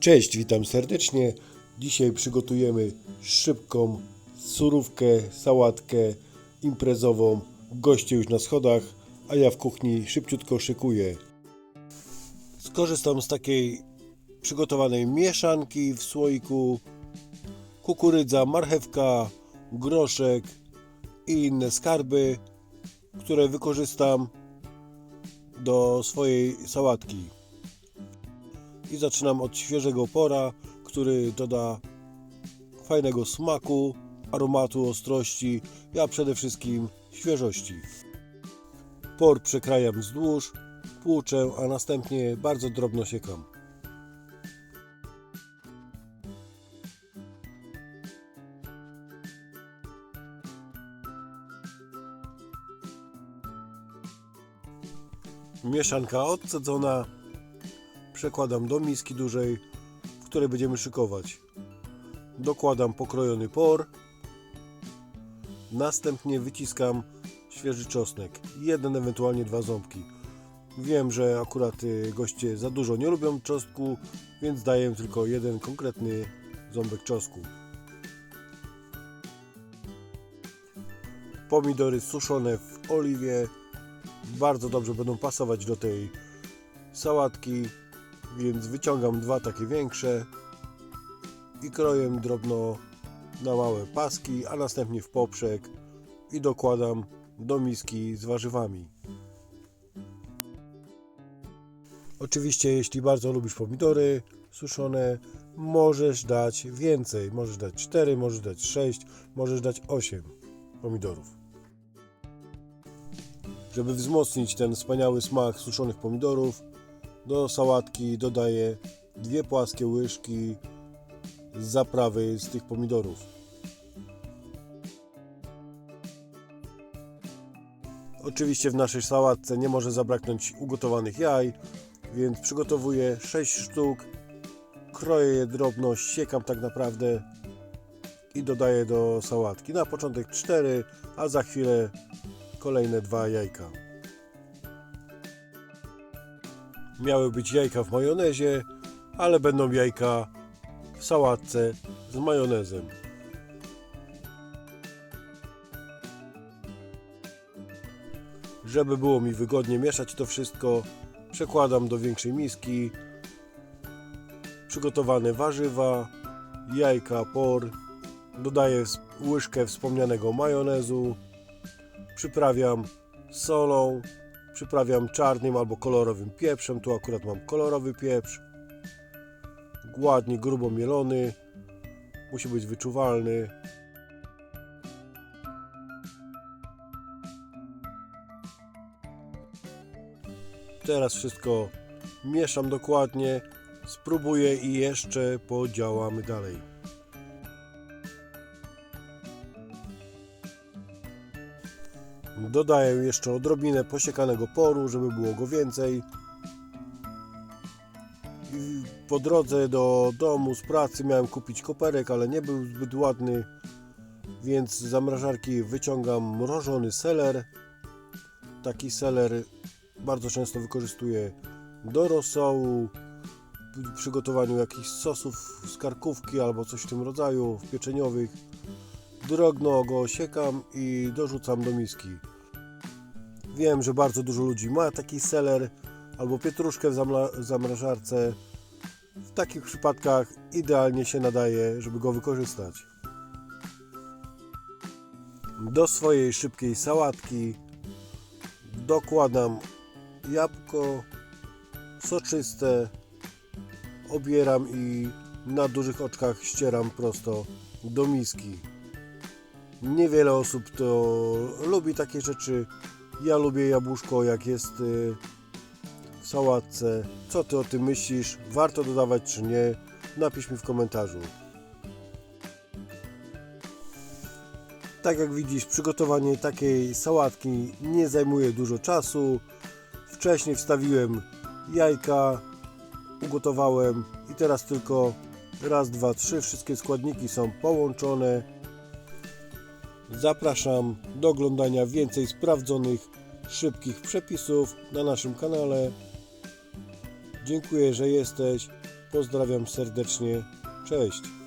Cześć, witam serdecznie. Dzisiaj przygotujemy szybką surówkę, sałatkę imprezową. Goście już na schodach, a ja w kuchni szybciutko szykuję. Skorzystam z takiej przygotowanej mieszanki w słoiku. Kukurydza, marchewka, groszek i inne skarby, które wykorzystam do swojej sałatki i zaczynam od świeżego pora, który doda fajnego smaku, aromatu, ostrości, a przede wszystkim świeżości. Por przekrajam wzdłuż, płuczę, a następnie bardzo drobno siekam. Mieszanka odcedzona, przekładam do miski dużej, w której będziemy szykować. Dokładam pokrojony por. Następnie wyciskam świeży czosnek. Jeden, ewentualnie dwa ząbki. Wiem, że akurat y, goście za dużo nie lubią czosnku, więc daję tylko jeden konkretny ząbek czosnku. Pomidory suszone w oliwie bardzo dobrze będą pasować do tej sałatki więc wyciągam dwa takie większe i kroję drobno na małe paski, a następnie w poprzek i dokładam do miski z warzywami. Oczywiście, jeśli bardzo lubisz pomidory suszone, możesz dać więcej. Możesz dać 4, możesz dać 6, możesz dać 8 pomidorów. Żeby wzmocnić ten wspaniały smak suszonych pomidorów, do sałatki dodaję dwie płaskie łyżki zaprawy z tych pomidorów. Oczywiście w naszej sałatce nie może zabraknąć ugotowanych jaj, więc przygotowuję 6 sztuk, kroję je drobno, siekam tak naprawdę i dodaję do sałatki. Na początek 4, a za chwilę kolejne dwa jajka. Miały być jajka w majonezie, ale będą jajka w sałatce z majonezem. Żeby było mi wygodnie mieszać to wszystko, przekładam do większej miski przygotowane warzywa, jajka, por, dodaję łyżkę wspomnianego majonezu, przyprawiam solą, Przyprawiam czarnym albo kolorowym pieprzem. Tu akurat mam kolorowy pieprz. Ładnie, grubo mielony. Musi być wyczuwalny. Teraz wszystko mieszam dokładnie. Spróbuję i jeszcze podziałamy dalej. Dodaję jeszcze odrobinę posiekanego poru, żeby było go więcej. I po drodze do domu z pracy miałem kupić koperek, ale nie był zbyt ładny, więc z zamrażarki wyciągam mrożony seler. Taki seler bardzo często wykorzystuję do rosołu, w przygotowaniu jakichś sosów z karkówki albo coś w tym rodzaju, w pieczeniowych. Drobno go siekam i dorzucam do miski. Wiem, że bardzo dużo ludzi ma taki seler albo pietruszkę w zamrażarce. W takich przypadkach idealnie się nadaje, żeby go wykorzystać. Do swojej szybkiej sałatki dokładam jabłko soczyste, obieram i na dużych oczkach ścieram prosto do miski. Niewiele osób to lubi takie rzeczy. Ja lubię jabłuszko, jak jest y, w sałatce. Co ty o tym myślisz? Warto dodawać czy nie? Napisz mi w komentarzu. Tak jak widzisz, przygotowanie takiej sałatki nie zajmuje dużo czasu. Wcześniej wstawiłem jajka, ugotowałem i teraz tylko raz, dwa, trzy. Wszystkie składniki są połączone. Zapraszam do oglądania więcej sprawdzonych, szybkich przepisów na naszym kanale. Dziękuję, że jesteś Pozdrawiam serdecznie. Cześć.